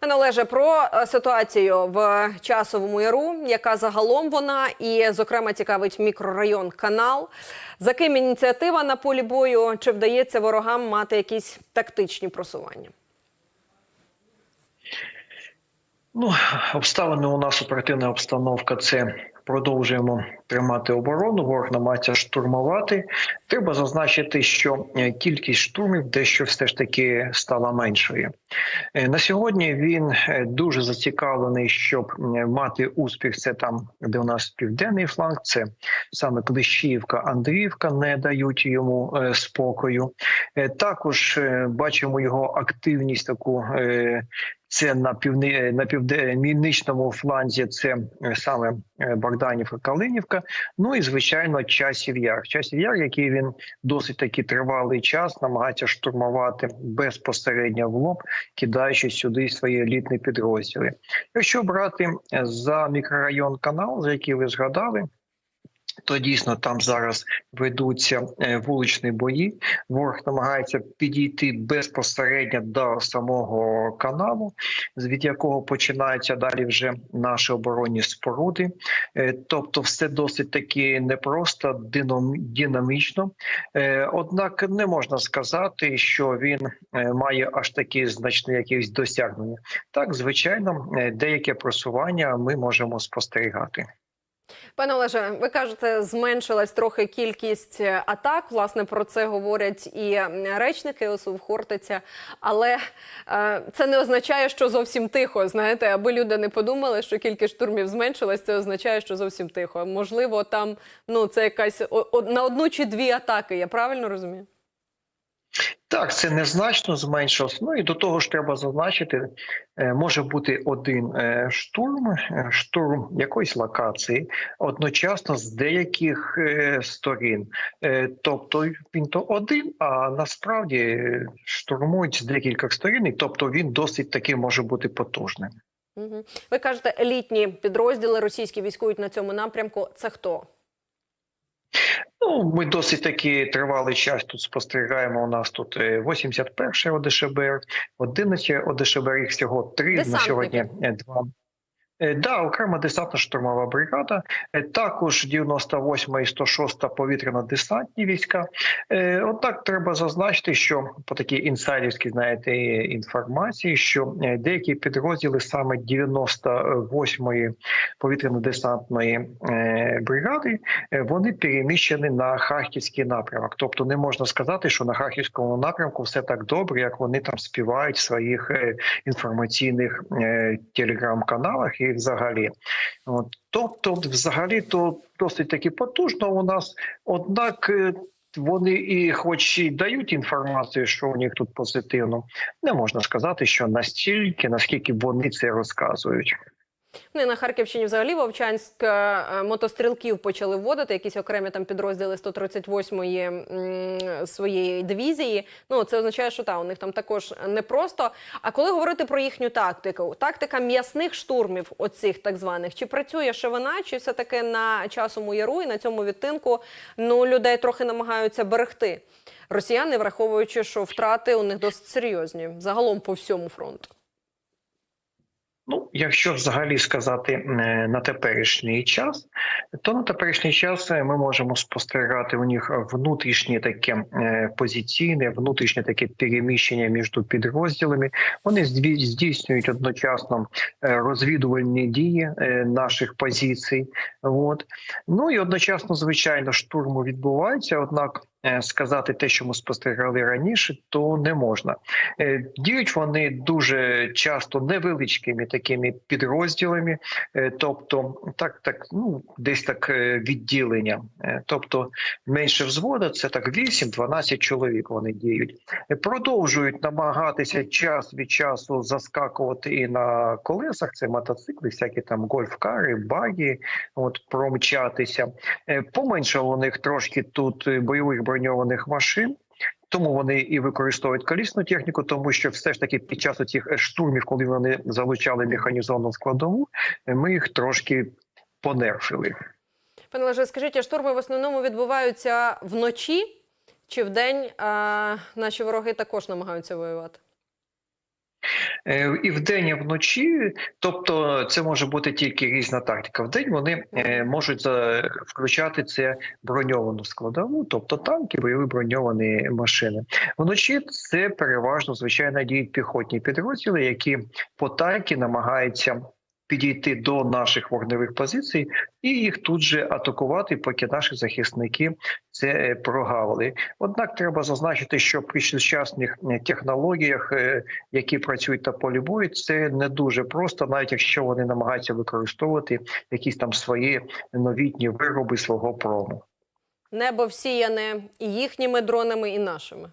Пане Олеже, про е, ситуацію в часовому яру, яка загалом вона, і зокрема цікавить мікрорайон канал. За ким ініціатива на полі бою? Чи вдається ворогам мати якісь тактичні просування? Ну, обставини у нас оперативна обстановка. Це продовжуємо тримати оборону. Ворог намагається штурмувати. Треба зазначити, що е, кількість штурмів дещо все ж таки стала меншою. Е, На сьогодні він е, дуже зацікавлений, щоб мати успіх. Це там, де у нас південний фланг, це саме Клещіївка, Андріївка не дають йому спокою. Також бачимо його активність таку. Це на півни на північному фланзі. Це саме Богданівка, Калинівка. Ну і звичайно, часів яр. Часів яр, який він досить таки тривалий час, намагається штурмувати безпосередньо в лоб, кидаючи сюди свої елітні підрозділи. Якщо брати е, за мікрорайон канал, за який ви згадали. То дійсно там зараз ведуться е, вуличні бої. Ворог намагається підійти безпосередньо до самого каналу, від якого починаються далі вже наші оборонні споруди. Е, Тобто, все досить таки непросто, динамічно. Е, Однак не можна сказати, що він має аж такі значні якісь досягнення. Так, звичайно, деяке просування ми можемо спостерігати. Пане Олеже, ви кажете, зменшилась трохи кількість е, атак. Власне, про це говорять і речники ОСУ Хортиця. Але е, це не означає, що зовсім тихо. Знаєте, аби люди не подумали, що кількість штурмів зменшилась, це означає, що зовсім тихо. Можливо, там ну це якась о- о- на одну чи дві атаки. Я правильно розумію? Так, це незначно зменшилось. Ну і до того ж треба зазначити, е, може бути один е, штурм, е, штурм якоїсь локації, одночасно з деяких сторін. Тобто він то один, а насправді штурмують з декількох сторін, і тобто він досить таки може бути потужним. Ви кажете, елітні підрозділи російські військують на цьому напрямку. Це хто? Ну, ми досить таки тривалий час тут спостерігаємо. У нас тут 81 й ОДШБР, 11 ОДШБР, їх всього три на сьогодні. е, Два. Е, Да, окрема десантна штурмова бригада, е, також 98 і 106 повітряно-десантні війська. Е, Однак треба зазначити, що по такій інсайдерській знаєте інформації, що деякі підрозділи саме 98-ї повітряно-десантної бригади вони переміщені на харківський напрямок. Тобто не можна сказати, що на харківському напрямку все так добре, як вони там співають в своїх інформаційних телеграм-каналах і взагалі. Тобто, взагалі, то досить таки потужно у нас, однак. е, Вони і, хоч і дають інформацію, що у них тут позитивно, не можна сказати, що настільки, наскільки вони це розказують. Ну і на Харківщині взагалі Вовчанськ е, мотострілків почали вводити, якісь окремі там підрозділи 138-ї м, своєї дивізії. Ну це означає, що та у них там також непросто. А коли говорити про їхню тактику, тактика м'ясних штурмів, оцих так званих, чи працює ще вона, чи все таки на часому яру і на цьому відтинку ну людей трохи намагаються берегти. Росіяни, враховуючи, що втрати у них досить серйозні загалом по всьому фронту. Ну, якщо взагалі сказати е, на теперішній час, то на теперішній час е, ми можемо спостерігати у них внутрішнє таке е, позиційне, внутрішнє таке переміщення між підрозділами. Вони здійснюють одночасно розвідувальні дії наших позицій. От ну і одночасно, звичайно, штурму відбувається. Однак сказати те, що ми спостерігали раніше, то не можна. Е, Діють вони дуже часто невеличкими такими підрозділами, е, тобто так, так, ну десь так е, відділення. Е, Тобто менше взвода, це так 8-12 чоловік. Вони діють. Е, Продовжують намагатися час від часу заскакувати і на колесах. Це мотоцикли, всякі там гольфкари, баги, от промчатися. Е, Поменшало у них трошки тут е, бойових броньованих машин. Тому вони і використовують колісну техніку, тому що все ж таки під час цих штурмів, коли вони залучали механізовану складову, е, ми їх трошки понерфили. Пане Леже, скажіть, а штурми в основному відбуваються вночі чи вдень а, наші вороги також намагаються воювати? Е, І вдень, і вночі, тобто це може бути тільки різна тактика. Вдень вони е, можуть включати це броньовану складову, тобто танки, бойові броньовані машини. Вночі це переважно звичайно діють піхотні підрозділи, які по танки намагаються підійти до наших вогневих позицій і їх тут же атакувати, поки наші захисники це е, прогавили. Однак треба зазначити, що при сучасних е, технологіях, е, які працюють на полі бою, це не дуже просто, навіть якщо вони намагаються використовувати якісь там свої новітні вироби свого прому. Небо всіяне і їхніми дронами, і нашими.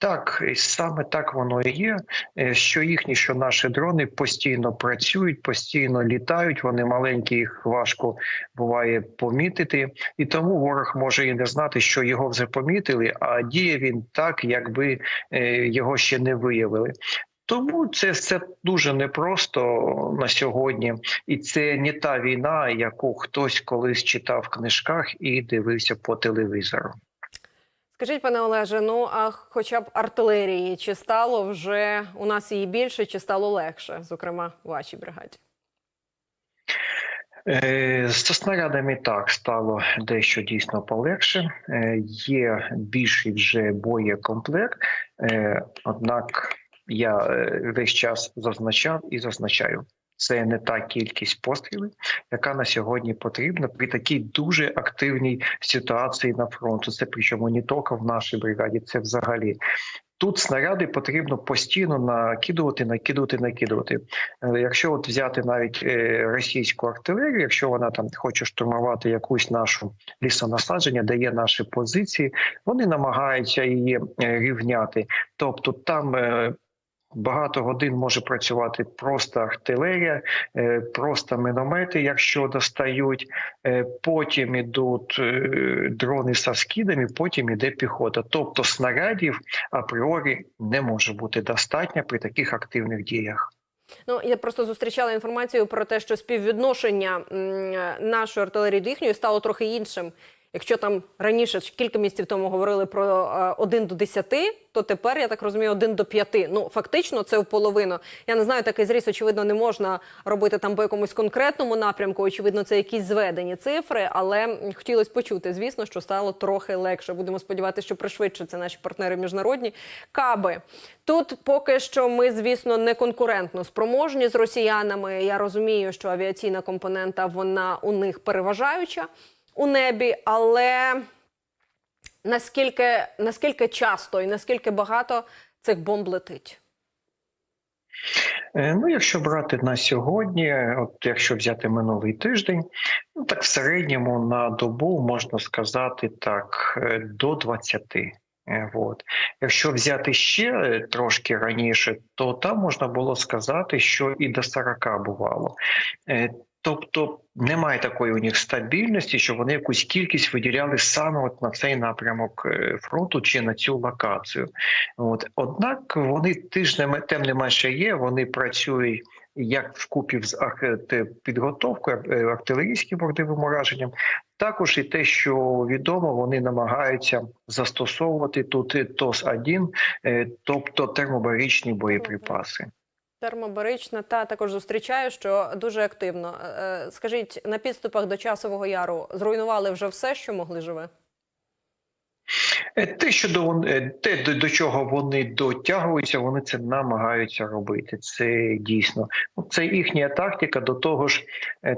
Так, і саме так воно і є. е, Що їхні, що наші дрони постійно працюють, постійно літають. Вони маленькі, їх важко буває помітити, і тому ворог може і не знати, що його вже помітили, а діє він так, якби е, його ще не виявили. Тому це все дуже непросто на сьогодні, і це не та війна, яку хтось колись читав в книжках і дивився по телевізору. Скажіть, пане Олеже, ну а хоча б артилерії, чи стало вже у нас її більше, чи стало легше, зокрема в вашій бригаді? Е, З снарядами так стало дещо дійсно полегше. Е, Є більший вже боєкомплект, Е, однак я весь час зазначав і зазначаю. Це не та кількість пострілів, яка на сьогодні потрібна при такій дуже активній ситуації на фронту. Це причому не тільки в нашій бригаді, це взагалі. Тут снаряди потрібно постійно накидувати, накидувати, накидувати. Е, Якщо от взяти навіть е, російську артилерію, якщо вона там хоче штурмувати якусь нашу лісонасадження, де є наші позиції, вони намагаються її е, рівняти. Тобто там. Багато годин може працювати просто артилерія, е, просто міномети, якщо достають. Е, Потім ідуть е, дрони со скидами, потім іде піхота. Тобто снарядів апріорі не може бути достатньо при таких активних діях. Ну я просто зустрічала інформацію про те, що співвідношення нашої артилерії до їхньої стало трохи іншим. Якщо там раніше кілька місяців тому говорили про е, 1 до 10, то тепер я так розумію 1 до 5. Ну фактично це в половину. Я не знаю, такий зріс, очевидно, не можна робити там по якомусь конкретному напрямку. Очевидно, це якісь зведені цифри, але хотілося почути, звісно, що стало трохи легше. Будемо сподіватися, що пришвидшаться наші партнери міжнародні каби. Тут поки що ми, звісно, не конкурентно спроможні з росіянами. Я розумію, що авіаційна компонента вона у них переважаюча у небі, але наскільки, наскільки часто і наскільки багато цих бомб летить? Е, Ну, якщо брати на сьогодні, от якщо взяти минулий тиждень, ну так в середньому на добу можна сказати так е, до 20. Е, От. Якщо взяти ще трошки раніше, то там можна було сказати, що і до 40 бувало. Тобто немає такої у них стабільності, що вони якусь кількість виділяли саме от на цей напрямок е, фронту чи на цю локацію. От однак вони ме- тим не менше є. Вони працюють як вкупі з підготовкою е, артилерійським вогневим ураженням. Також і те, що відомо, вони намагаються застосовувати тут ТОС-1, е, тобто термобаричні боєприпаси. Термобарична та також зустрічаю, що дуже активно. Е, е, Скажіть, на підступах до часового яру зруйнували вже все, що могли живе? Е, Те, що до те, до, чого вони дотягуються, вони це намагаються робити. Це дійсно Ну, це їхня тактика. До того ж,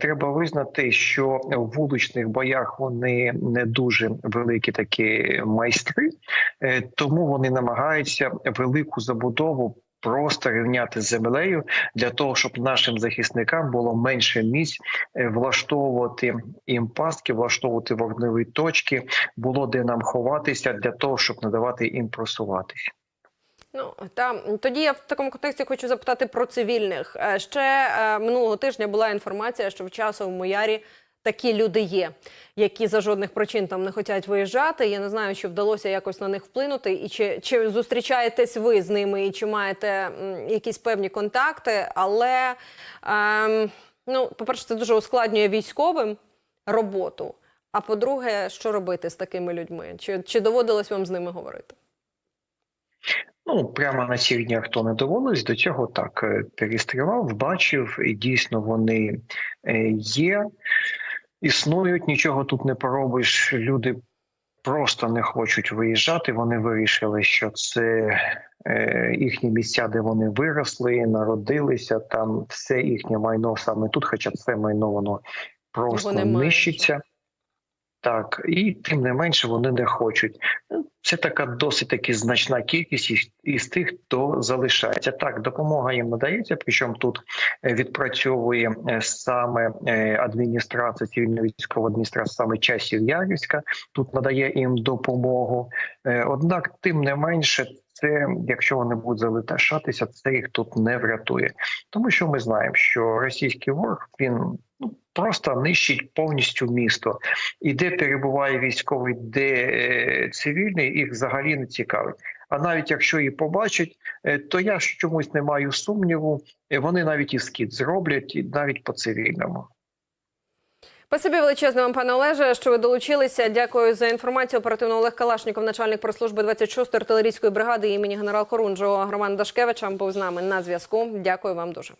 треба визнати, що в вуличних боях вони не дуже великі такі майстри, тому вони намагаються велику забудову. Просто рівняти з землею для того, щоб нашим захисникам було менше місць е, влаштовувати їм пастки, влаштовувати вогневі точки, було де нам ховатися для того, щоб не давати їм просуватися. Ну та тоді я в такому контексті хочу запитати про цивільних. Е, Ще е, минулого тижня була інформація, що в часовому ярі такі люди є, які за жодних причин там не хочуть виїжджати. Я не знаю, чи вдалося якось на них вплинути, і чи, чи зустрічаєтесь ви з ними, і чи маєте якісь певні контакти. Але ем, ну, по-перше, це дуже ускладнює військовим роботу. А по-друге, що робити з такими людьми? Чи, чи доводилось вам з ними говорити? Ну, прямо на днях хто не доводилось, до цього так е, перестрівав, бачив, і дійсно вони е, є, існують, нічого тут не поробиш. Люди просто не хочуть виїжджати. Вони вирішили, що це е, їхні місця, де вони виросли, народилися. Там все їхнє майно саме тут, хоча це майно воно просто нищиться. Так, і тим не менше вони не хочуть. Ну, Це така досить таки значна кількість із, тих, хто залишається. Так, допомога їм надається, причому тут е, відпрацьовує е, саме е, адміністрація, цивільно військова адміністрація, саме часів Ярівська. Тут надає їм допомогу. Однак, тим не менше, це якщо вони будуть залишатися, це їх тут не врятує, тому що ми знаємо, що російський ворог він ну, просто нищить повністю місто. І де перебуває військовий, де е, цивільний, їх взагалі не цікавить. А навіть якщо і побачать, е, то я чомусь не маю сумніву. е, Вони навіть і скид зроблять, і навіть по цивільному. Спасибі величезне вам, пане Олеже, що ви долучилися. Дякую за інформацію. Оперативно Олег Калашніков, начальник прес-служби 26-ї артилерійської бригади імені генерал Корунжого Роман Дашкевича був з нами на зв'язку. Дякую вам дуже.